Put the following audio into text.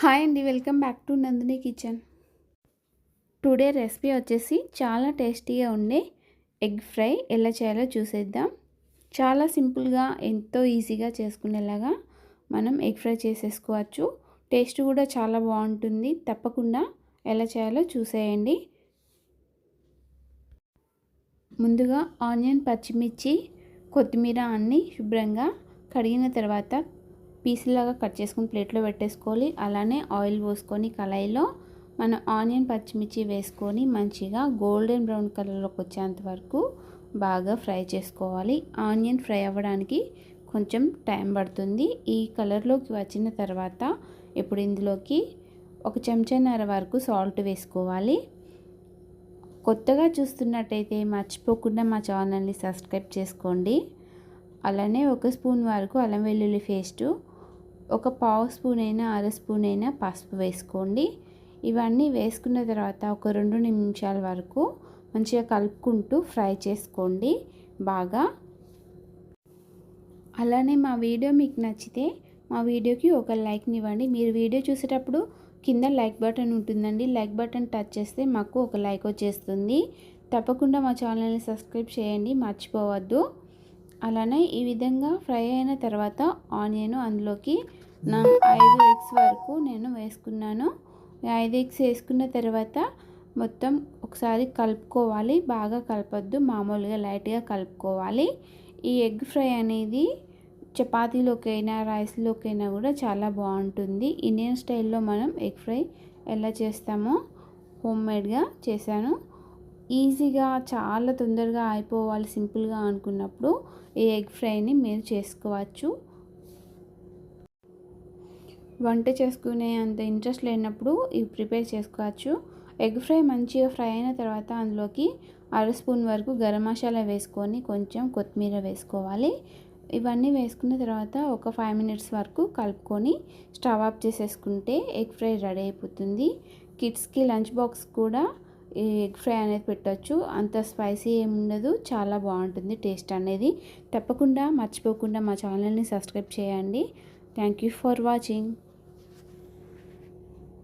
Hi అండి welcome back to Nandini kitchen. Today recipe వచ్చేసి చాలా టేస్టీగా ఉండే ఎగ్ ఫ్రై ఎలా చేయాలో చూసేద్దాం. చాలా సింపుల్గా ఎంతో ఈజీగా చేసుకునేలాగా మనం ఎగ్ ఫ్రై చేసేసుకోవచ్చు. టేస్ట్ కూడా చాలా బాగుంటుంది. తప్పకుండా ఎలా చేయాలో చూసేయండి. ముందుగా ఆనియన్ పచ్చిమిర్చి కొత్తిమీర అన్నీ శుభ్రంగా కడిగిన తర్వాత పీసులాగా కట్ చేసుకుని ప్లేట్లో పెట్టేసుకోవాలి. అలానే ఆయిల్ పోసుకొని కళాయిలో మనం ఆనియన్ పచ్చిమిర్చి వేసుకొని మంచిగా గోల్డెన్ బ్రౌన్ కలర్లోకి వచ్చేంత వరకు బాగా ఫ్రై చేసుకోవాలి. ఆనియన్ ఫ్రై అవ్వడానికి కొంచెం టైం పడుతుంది. ఈ కలర్లోకి వచ్చిన తర్వాత ఇప్పుడు ఇందులోకి ఒక చెంచాన్నర వరకు సాల్ట్ వేసుకోవాలి. కొత్తగా చూస్తున్నట్టయితే మర్చిపోకుండా మా ఛానల్ని సబ్స్క్రైబ్ చేసుకోండి. అలానే ఒక స్పూన్ వరకు అల్లం వెల్లుల్లి పేస్టు ఒక పావు స్పూన్ అయినా అర స్పూన్ అయినా పసుపు వేసుకోండి. ఇవన్నీ వేసుకున్న తర్వాత ఒక రెండు నిమిషాల వరకు మంచిగా కలుపుకుంటూ ఫ్రై చేసుకోండి బాగా. అలానే మా వీడియో మీకు నచ్చితే మా వీడియోకి ఒక లైక్ని ఇవ్వండి. మీరు వీడియో చూసేటప్పుడు కింద లైక్ బటన్ ఉంటుందండి. లైక్ బటన్ టచ్ చేస్తే మాకు ఒక లైక్ వచ్చేస్తుంది. తప్పకుండా మా ఛానల్ని సబ్స్క్రైబ్ చేయండి మర్చిపోవద్దు. అలానే ఈ విధంగా ఫ్రై అయిన తర్వాత ఆనియన్ అందులోకి నా ఐదు ఎగ్స్ వరకు నేను వేసుకున్నాను. ఐదు ఎగ్స్ వేసుకున్న తర్వాత మొత్తం ఒకసారి కలుపుకోవాలి. బాగా కలపద్దు మామూలుగా లైట్గా కలుపుకోవాలి. ఈ ఎగ్ ఫ్రై అనేది చపాతీలోకైనా రైస్లోకైనా కూడా చాలా బాగుంటుంది. ఇండియన్ స్టైల్లో మనం ఎగ్ ఫ్రై ఎలా చేస్తామో హోమ్ మేడ్గా చేశాను. ఈజీగా చాలా తొందరగా అయిపోవాలి సింపుల్గా అనుకున్నప్పుడు ఈ ఎగ్ ఫ్రైని మీరు చేసుకోవచ్చు. వంట చేసుకునే అంత ఇంట్రెస్ట్ లేనప్పుడు ఇవి ప్రిపేర్ చేసుకోవచ్చు. ఎగ్ ఫ్రై మంచిగా ఫ్రై అయిన తర్వాత అందులోకి అర స్పూన్ వరకు గరం మసాలా వేసుకొని కొంచెం కొత్తిమీర వేసుకోవాలి. ఇవన్నీ వేసుకున్న తర్వాత ఒక ఫైవ్ మినిట్స్ వరకు కలుపుకొని స్టవ్ ఆఫ్ చేసేసుకుంటే ఎగ్ ఫ్రై రెడీ అయిపోతుంది. కిడ్స్కి లంచ్ బాక్స్ కూడా ఎగ్ ఫ్రై అనేది పెట్టచ్చు. అంత స్పైసీ ఏమి ఉండదు. చాలా బాగుంటుంది టేస్ట్ అనేది. తప్పకుండా మర్చిపోకుండా మా ఛానల్ని సబ్స్క్రైబ్ చేయండి. Thank you for watching.